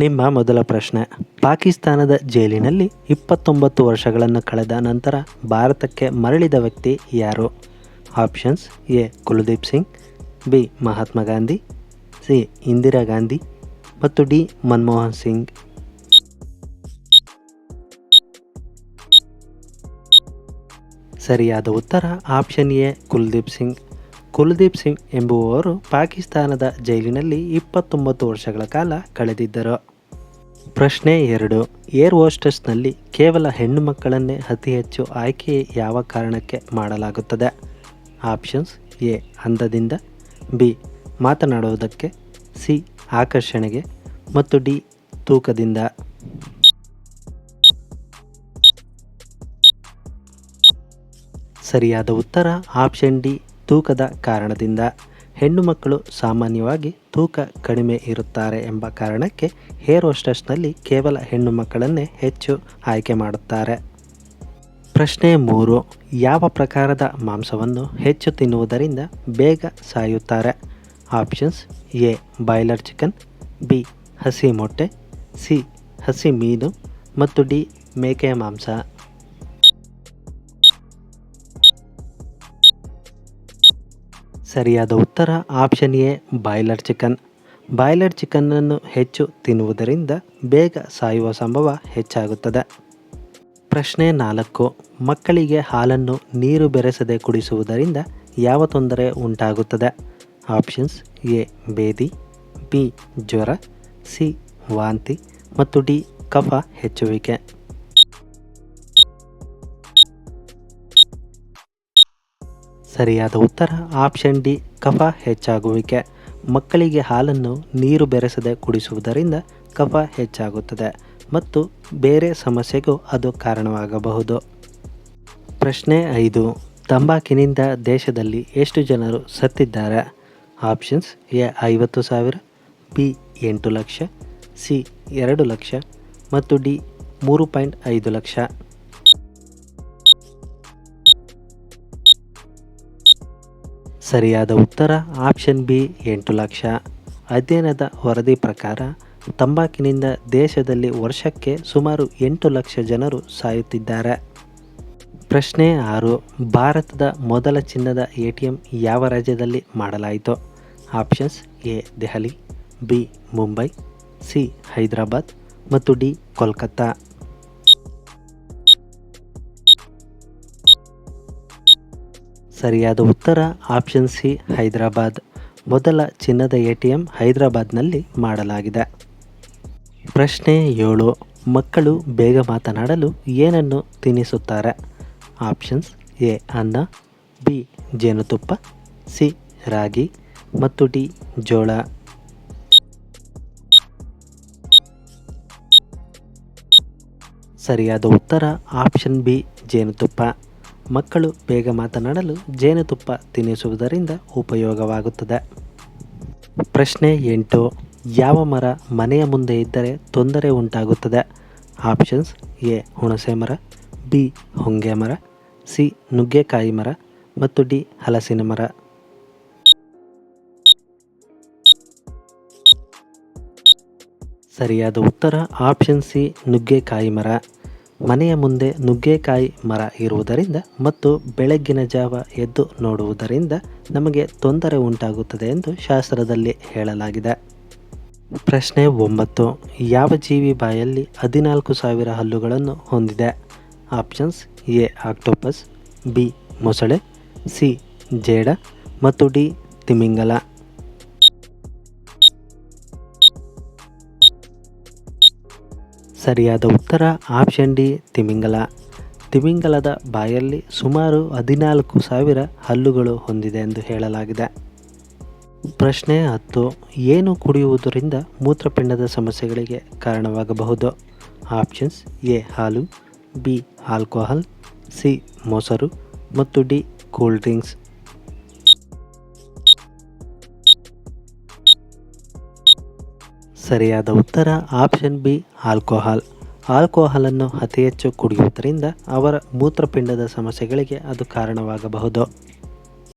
ನಿಮ್ಮ ಮೊದಲ ಪ್ರಶ್ನೆ. ಪಾಕಿಸ್ತಾನದ ಜೈಲಿನಲ್ಲಿ ಇಪ್ಪತ್ತೊಂಬತ್ತು ವರ್ಷಗಳನ್ನು ಕಳೆದ ನಂತರ ಭಾರತಕ್ಕೆ ಮರಳಿದ ವ್ಯಕ್ತಿ ಯಾರು? Options, A, Kuldeep Singh, B, Mahatma Gandhi, C, Indira Gandhi ಮತ್ತು ಡಿ, ಮನಮೋಹನ್ ಸಿಂಗ್. ಸರಿಯಾದ ಉತ್ತರ ಆಪ್ಷನ್ ಎ, ಕುಲ್ದೀಪ್ ಸಿಂಗ್. ಕುಲ್ದೀಪ್ ಸಿಂಗ್ ಎಂಬುವವರು ಪಾಕಿಸ್ತಾನದ ಜೈಲಿನಲ್ಲಿ ಇಪ್ಪತ್ತೊಂಬತ್ತು ವರ್ಷಗಳ ಕಾಲ ಕಳೆದಿದ್ದರು. ಪ್ರಶ್ನೆ ಎರಡು, ಏರ್ ಹೋಸ್ಟೆಸ್ನಲ್ಲಿ ಕೇವಲ ಹೆಣ್ಣು ಮಕ್ಕಳನ್ನೇ ಅತಿ ಹೆಚ್ಚು ಆಯ್ಕೆ ಯಾವ ಕಾರಣಕ್ಕೆ ಮಾಡಲಾಗುತ್ತದೆ? ಆಪ್ಷನ್ಸ್ ಎ, ಅಂದದಿಂದ, ಬಿ, ಮಾತನಾಡುವುದಕ್ಕೆ, ಸಿ, ಆಕರ್ಷಣೆಗೆ, ಮತ್ತು ಡಿ, ತೂಕದಿಂದ. ಸರಿಯಾದ ಉತ್ತರ ಆಪ್ಷನ್ ಡಿ ತೂಕದ ಕಾರಣದಿಂದ ಹೆಣ್ಣು ಮಕ್ಕಳು ಸಾಮಾನ್ಯವಾಗಿ ತೂಕ ಕಡಿಮೆ ಇರುತ್ತಾರೆ ಎಂಬ ಕಾರಣಕ್ಕೆ ಹೇರ್ ಹೋಸ್ಟೆಸ್ನಲ್ಲಿ ಕೇವಲ ಹೆಣ್ಣು ಮಕ್ಕಳನ್ನೇ ಹೆಚ್ಚು ಆಯ್ಕೆ ಮಾಡುತ್ತಾರೆ. ಪ್ರಶ್ನೆ ಮೂರು, ಯಾವ ಪ್ರಕಾರದ ಮಾಂಸವನ್ನು ಹೆಚ್ಚು ತಿನ್ನುವುದರಿಂದ ಬೇಗ ಸಾಯುತ್ತಾರೆ? Options A, boiler chicken, B, ಹಸಿ ಮೊಟ್ಟೆ, ಸಿ, ಹಸಿ ಮೀನು ಮತ್ತು ಡಿ ಮೇಕೆಯ ಮಾಂಸ. ಸರಿಯಾದ ಉತ್ತರ option A boiler chicken boiler ಚಿಕನ್ನನ್ನು ಹೆಚ್ಚು ತಿನ್ನುವುದರಿಂದ ಬೇಗ ಸಾಯುವ ಸಂಭವ ಹೆಚ್ಚಾಗುತ್ತದೆ. ಪ್ರಶ್ನೆ ನಾಲ್ಕು, ಮಕ್ಕಳಿಗೆ ಹಾಲನ್ನು ನೀರು ಬೆರೆಸದೆ ಕುಡಿಸುವುದರಿಂದ ಯಾವ ತೊಂದರೆ ಉಂಟಾಗುತ್ತದೆ? ಆಪ್ಷನ್ಸ್ ಎ, ಬೇದಿ, ಬಿ, ಜ್ವರ, ಸಿ, ವಾಂತಿ ಮತ್ತು ಡಿ, ಕಫ ಹೆಚ್ಚುವಿಕೆ. ಸರಿಯಾದ ಉತ್ತರ ಆಪ್ಷನ್ ಡಿ, ಕಫ ಹೆಚ್ಚಾಗುವಿಕೆ. ಮಕ್ಕಳಿಗೆ ಹಾಲನ್ನು ನೀರು ಬೆರೆಸದೆ ಕುಡಿಸುವುದರಿಂದ ಕಫ ಹೆಚ್ಚಾಗುತ್ತದೆ ಮತ್ತು ಬೇರೆ ಸಮಸ್ಯೆಗೂ ಅದು ಕಾರಣವಾಗಬಹುದು. ಪ್ರಶ್ನೆ ಐದು, ತಂಬಾಕಿನಿಂದ ದೇಶದಲ್ಲಿ ಎಷ್ಟು ಜನರು ಸತ್ತಿದ್ದಾರೆ? ಆಪ್ಷನ್ಸ್ ಎ, ಐವತ್ತು ಸಾವಿರ, ಬಿ, ಎಂಟು ಲಕ್ಷ, ಸಿ, ಎರಡು ಲಕ್ಷ ಮತ್ತು ಡಿ, ಮೂರು ಪಾಯಿಂಟ್ ಐದು ಲಕ್ಷ. ಸರಿಯಾದ ಉತ್ತರ ಆಪ್ಷನ್ ಬಿ, ಎಂಟು ಲಕ್ಷ. ಅಧ್ಯಯನದ ವರದಿ ಪ್ರಕಾರ, ತಂಬಾಕಿನಿಂದ ದೇಶದಲ್ಲಿ ವರ್ಷಕ್ಕೆ ಸುಮಾರು ಎಂಟು ಲಕ್ಷ ಜನರು ಸಾಯುತ್ತಿದ್ದಾರೆ. ಪ್ರಶ್ನೆ ಆರು, ಭಾರತದ ಮೊದಲ ಚಿನ್ನದ ಎ ಟಿ ಎಂ ಯಾವ ರಾಜ್ಯದಲ್ಲಿ ಮಾಡಲಾಯಿತು? Options A, Delhi, B, Mumbai, C, Hyderabad ಮತ್ತು ಡಿ, ಕೋಲ್ಕತ್ತಾ. ಸರಿಯಾದ ಉತ್ತರ ಆಪ್ಷನ್ ಸಿ, ಹೈದರಾಬಾದ್. ಮೊದಲ ಚಿನ್ನದ ಎ ಟಿ ಎಂ ಹೈದರಾಬಾದ್ನಲ್ಲಿ ಮಾಡಲಾಗಿದೆ. ಪ್ರಶ್ನೆ ಏಳು, ಮಕ್ಕಳು ಬೇಗ ಮಾತನಾಡಲು ಏನನ್ನು ತಿನ್ನಿಸುತ್ತಾರೆ ಆಪ್ಷನ್ಸ್ ಎ, ಅನ್ನ, ಬಿ, ಜೇನುತುಪ್ಪ, ಸಿ, ರಾಗಿ, ಮತ್ತು ಡಿ, ಜೋಳ. ಸರಿಯಾದ ಉತ್ತರ ಆಪ್ಷನ್ ಬಿ, ಜೇನುತುಪ್ಪ. ಮಕ್ಕಳು ಬೇಗ ಮಾತನಾಡಲು ಜೇನುತುಪ್ಪ ತಿನ್ನಿಸುವುದರಿಂದ ಉಪಯೋಗವಾಗುತ್ತದೆ. ಪ್ರಶ್ನೆ ಎಂಟು, ಯಾವ ಮರ ಮನೆಯ ಮುಂದೆ ಇದ್ದರೆ ತೊಂದರೆ ಉಂಟಾಗುತ್ತದೆ? ಆಪ್ಷನ್ಸ್ ಎ, ಹುಣಸೆ ಮರ, ಬಿ, ಹೊಂಗೆ ಮರ, ಸಿ, ನುಗ್ಗೆಕಾಯಿ ಮರ ಮತ್ತು ಡಿ, ಹಲಸಿನ ಮರ. ಸರಿಯಾದ ಉತ್ತರ ಆಪ್ಷನ್ ಸಿ, ನುಗ್ಗೆಕಾಯಿ ಮರ. ಮನೆಯ ಮುಂದೆ ನುಗ್ಗೆಕಾಯಿ ಮರ ಇರುವುದರಿಂದ ಮತ್ತು ಬೆಳಗ್ಗಿನ ಜಾವ ಎದ್ದು ನೋಡುವುದರಿಂದ ನಮಗೆ ತೊಂದರೆ ಉಂಟಾಗುತ್ತದೆ ಎಂದು ಶಾಸ್ತ್ರದಲ್ಲಿ ಹೇಳಲಾಗಿದೆ. ಪ್ರಶ್ನೆ ಒಂಬತ್ತು. ಯಾವ ಜೀವಿ ಬಾಯಲ್ಲಿ ಹದಿನಾಲ್ಕು ಸಾವಿರ ಹಲ್ಲುಗಳನ್ನು ಹೊಂದಿದೆ? ಆಪ್ಷನ್ಸ್ ಎ, ಆಕ್ಟೋಪಸ್, ಬಿ, ಮೊಸಳೆ, ಸಿ, ಜೇಡ ಮತ್ತು ಡಿ, ತಿಮಿಂಗಲ. ಸರಿಯಾದ ಉತ್ತರ ಆಪ್ಷನ್ ಡಿ, ತಿಮಿಂಗಲ. ತಿಮಿಂಗಲದ ಬಾಯಲ್ಲಿ ಸುಮಾರು ಹದಿನಾಲ್ಕು ಸಾವಿರ ಹಲ್ಲುಗಳು ಹೊಂದಿದೆ ಎಂದು ಹೇಳಲಾಗಿದೆ. ಪ್ರಶ್ನೆ ಹತ್ತು, ಏನು ಕುಡಿಯುವುದರಿಂದ ಮೂತ್ರಪಿಂಡದ ಸಮಸ್ಯೆಗಳಿಗೆ ಕಾರಣವಾಗಬಹುದು? ಆಪ್ಷನ್ಸ್ ಎ, ಹಾಲು, ಬಿ, ಆಲ್ಕೋಹಾಲ್, ಸಿ, ಮೊಸರು ಮತ್ತು ಡಿ, ಕೂಲ್ ಡ್ರಿಂಕ್ಸ್. ಸರಿಯಾದ ಉತ್ತರ ಆಪ್ಷನ್ ಬಿ ಆಲ್ಕೋಹಾಲ್. ಆಲ್ಕೋಹಾಲನ್ನು ಅತಿ ಹೆಚ್ಚು ಕುಡಿಯುವುದರಿಂದ ಅವರ ಮೂತ್ರಪಿಂಡದ ಸಮಸ್ಯೆಗಳಿಗೆ ಅದು ಕಾರಣವಾಗಬಹುದು.